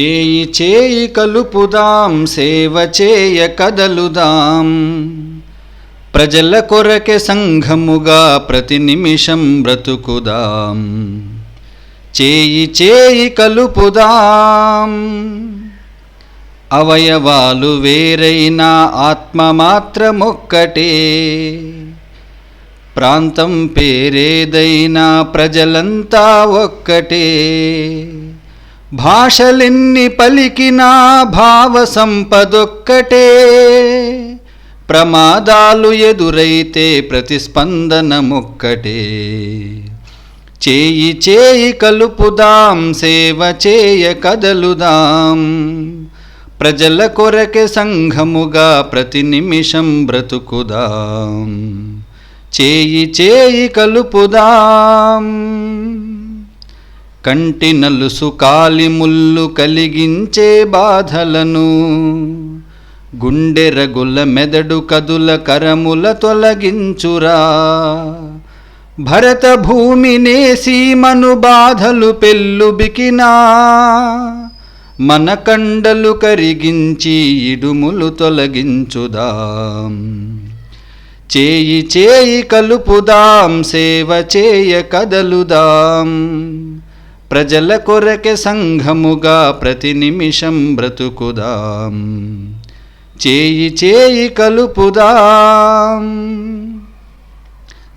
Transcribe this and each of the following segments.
చేయి చేయి కలుపుదాం సేవ చేయ కదలుదాం. ప్రజల కొరకే సంఘముగా ప్రతి నిమిషం బ్రతుకుదాం. చేయి చేయి కలుపుదాం. అవయవాలు వేరైనా ఆత్మ మాత్రమొక్కటే. ప్రాంతం పేరేదైనా ప్రజలంతా ఒక్కటే. భాషలెన్ని పలికినా భావ సంపదొక్కటే. ప్రమాదాలు ఎదురైతే ప్రతిస్పందనముక్కటే. చేయి చేయి కలుపుదాం సేవ చేయ కదలుదాం. ప్రజల కొరకే సంఘముగా ప్రతి నిమిషం బ్రతుకుదాం. చేయి చేయి కలుపుదాం. కంటి నలుసు కాలిముల్లు కలిగించే బాధలను. గుండె రగుల మెదడు కదుల కరముల తొలగించురా. భరత భూమినే సీమను బాధలు పెళ్ళుబికినా మన కండలు కరిగించి ఇడుములు తొలగించుదాం. చేయి చేయి కలుపుదాం సేవ చేయ కదలుదాం. ప్రజల కొరకే సంఘముగా ప్రతి నిమిషం బ్రతుకుదాం. చేయి చేయి కలుపుదాం.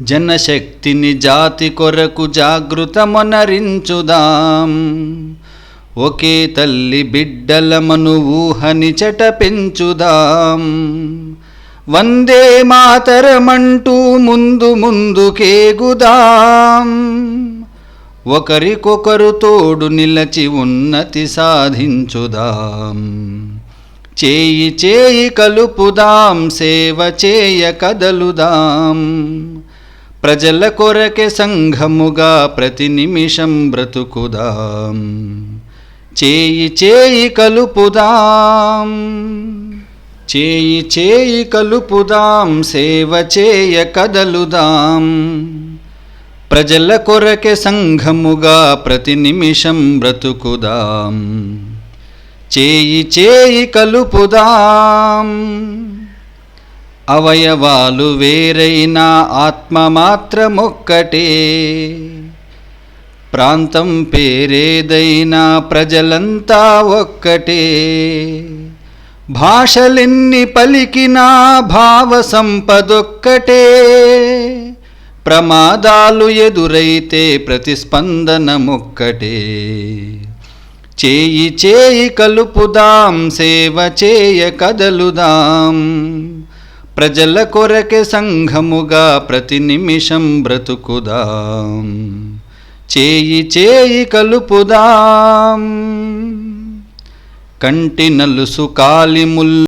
జనశక్తిని జాతి కొరకు జాగృతమొనరించుదాం. ఒకే తల్లి బిడ్డలమను ఊహని చెట పెంచుదాం. వందే మాతరమంటూ ముందు ముందుకేగుదాం. ఒకరికొకరు తోడు నిలచి ఉన్నతి సాధించుదాం. చేయి చేయి కలుపుదాం సేవ చేయ కదలుదాం. ప్రజల కొరకే సంఘముగా ప్రతి నిమిషం బ్రతుకుదాం. చేయి చేయి కలుపుదాం చేయి చేయి కలుపుదాం సేవ చేయ కదలుదాం. ప్రజల కొరకే సంఘముగా ప్రతి నిమిషం బ్రతుకుదాం. చేయి చేయి కలుపుదాం. అవయవాలు వేరైనా ఆత్మ మాత్రమొక్కటే. ప్రాంతం పేరేదైనా ప్రజలంతా ఒక్కటే. భాషలెన్ని పలికినా భావ సంపదొక్కటే. ప్రమాదాలు ఎదురైతే ప్రతిస్పందనమొక్కటే. చేయి చేయి కలుపుదాం సేవ చేయ కదలుదాం. ప్రజల కొరకే సంఘముగా ప్రతి నిమిషం బ్రతుకుదాం. చేయి చేయి కలుపుదాం. కంటి నలుసు కాలిముల్